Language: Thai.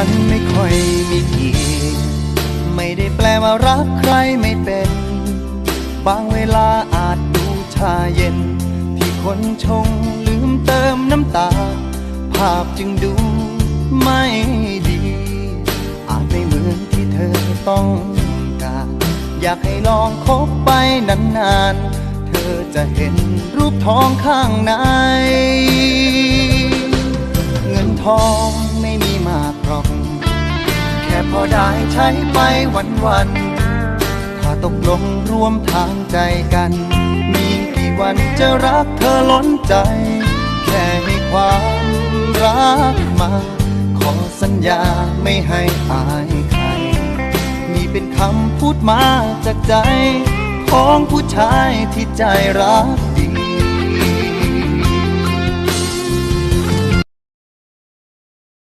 ฉันไม่ค่อยมีเกียรติไม่ได้แปลว่ารักใครไม่เป็น บางเวลาอาจดูชาเย็น ที่คนชงลืมเติมน้ำตา ภาพจึงดูไม่ดี อาจไม่เหมือนที่เธอต้องการ อยากให้ลองคบไปนานๆ เธอจะเห็นรูปทองข้างใน เงินทองากหรอก แค่พอได้ใช้ไปวันๆถ้าตกลงร่วมทางใจกัน มีกี่วันจะรักเธอล้นใจ แค่ให้ความรักมา ขอสัญญาไม่ให้อายใคร นี่เป็นคำพูดมาจากใจ ของผู้ชายที่ใจรักดี